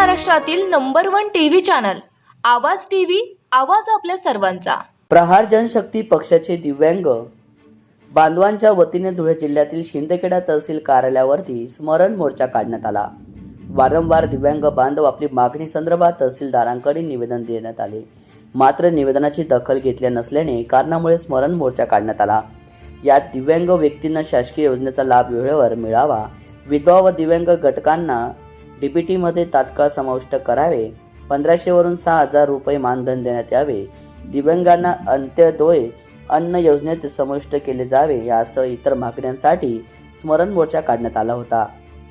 महाराष्ट्रातील number one TV channel Awaaz TV आवाज आपल्या सर्वांचा. प्रहार जनशक्ती पक्षाचे दिव्यांग बांधवांच्या वतीने धुळे जिल्ह्यातील शिंदखेडा तहसील कार्यालयावरती स्मरण मोर्चा काढण्यात आला. वारंवार दिव्यांग बांधव आपली मागणी संदर्भात तहसीलदारांकडे निवेदन देण्यात आले. मात्र निवेदनाची दखल घेतल्या नसल्याने कारणामुळे स्मरण मोर्चा काढण्यात आला. यात दिव्यांग व्यक्तींना शासकीय योजनेचा लाभ वेळेवर मिळावा विधवा व दिव्यांग घटकांना डीपीटीमध्ये तात्काळ समाविष्ट करावे. पंधराशेवरून सहा हजार रुपये मानधन देण्यात यावे. दिव्यांगांना अंत्योदय अन्न योजनेत समाविष्ट केले जावे यासह इतर मागण्यांसाठी स्मरण मोर्चा काढण्यात आला होता.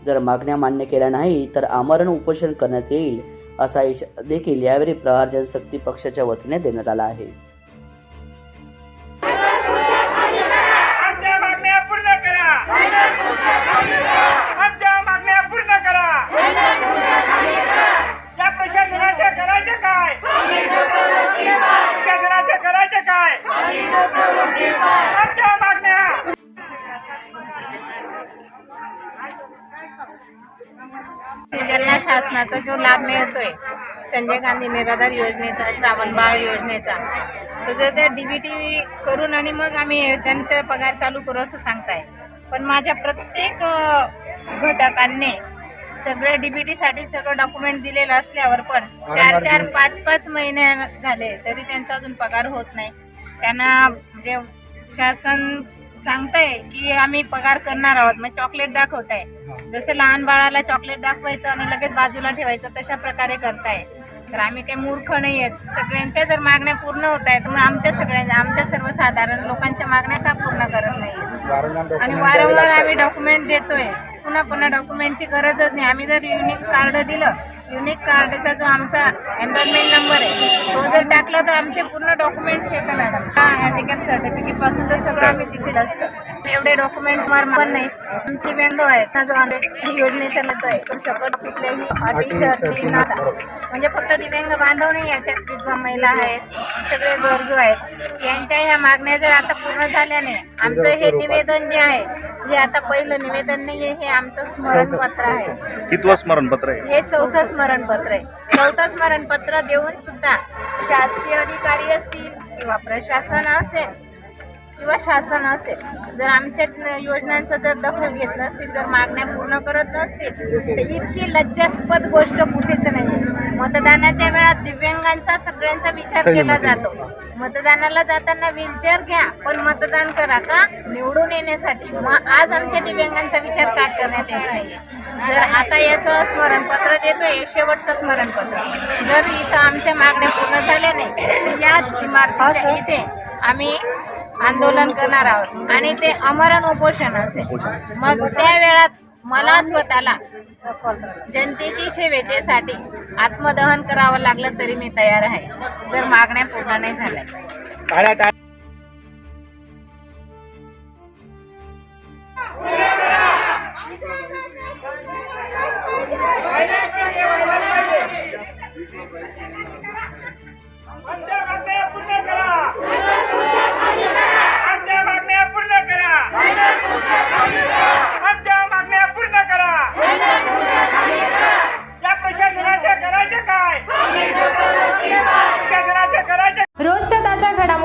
जर मागण्या मान्य केल्या नाही तर आमरण उपोषण करण्यात येईल असा इशारा देखील यावेळी प्रहार जनशक्ती पक्षाच्या वतीने देण्यात आला आहे. ज्यांना शासनाचा जो लाभ मिळतोय संजय गांधी निराधार योजनेचा श्रावण बाळ योजनेचा तर जर त्या डीबीटी करून आणि मग आम्ही त्यांचा पगार चालू करू असं सांगताय. पण माझ्या प्रत्येक घटकांनी सगळे डीबीटीसाठी सगळं डॉक्युमेंट दिलेलं असल्यावर पण चार चार पाच पाच महिने झाले तरी त्यांचा अजून पगार होत नाही. त्यांना म्हणजे शासन सांगतंय की आम्ही पगार करणार आहोत. मग चॉकलेट दाखवताय. जसं लहान बाळाला चॉकलेट दाखवायचं आणि लगेच बाजूला ठेवायचं तशा प्रकारे करताय. तर आम्ही काही मूर्ख नाही आहेत. सगळ्यांच्या जर मागण्या पूर्ण होत आहेत मग आमच्या सगळ्यांच्या आमच्या सर्वसाधारण लोकांच्या मागण्या का पूर्ण करत नाही आणि वारंवार आम्ही डॉक्युमेंट देतोय. पुन्हा पुन्हा डॉक्युमेंटची गरजच नाही. आम्ही जर युनिक कार्ड दिलं युनिक कार्डचा जो आमचा एनरोलमेंट नंबर आहे तो जर टाकला तर आमचे पूर्ण डॉक्युमेंट्स येतं मॅडम. हँडिकॅप सर्टिफिकेटपासून तर सगळं आम्ही तिथे असतं एवढे डॉक्युमेंट्स मार पण नाही. आमची बँक आहेत ना जो आम्ही योजनेचा लतो आहे. तर सकट कुठल्याही अटी नाता. म्हणजे फक्त दिव्यांग बांधव नाही याच्यात विधवा महिला आहेत सगळे गरजू आहेत. यांच्या या मागण्या जर आता पूर्ण झाल्या नाही आमचं हे निवेदन जे आहे हे आता पहिलं निवेदन नाही आहे हे आमचं स्मरणपत्र आहे. कितवं स्मरणपत्र आहे? हे चौथं स्मरणपत्र आहे. चौथं स्मरणपत्र देऊन सुद्धा शासकीय अधिकारी असतील किंवा प्रशासन असेल किंवा शासन असेल जर आमच्या योजनांचं जर दखल घेत नसतील जर मागण्या पूर्ण करत नसतील तर इतकी लज्जास्पद गोष्ट कुठेच नाही आहे मतदानाच्या वेळात दिव्यांगांचा सगळ्यांचा विचार केला जातो. मतदानाला जाताना व्हीलचेअर घ्या पण मतदान करा का? निवडून येण्यासाठी. मग आज आमच्या दिव्यांगांचा विचार का करण्यात येत नाही जर आता याचं स्मरणपत्र देतोय हे शेवटचं स्मरणपत्र. जर इथं आमच्या मागण्या पूर्ण झाल्या नाही तर याच इमारतीच्या इथे आम्ही आंदोलन करणार आहोत. आणि ते अमरण उपोषण असेल. मग त्या वेळात मला स्वतःला जनतेची सेवेच्यासाठी आत्मदहन करावं लागलं तरी मी तयार आहे. जर मागण्या पूर्ण नाही झाल्या.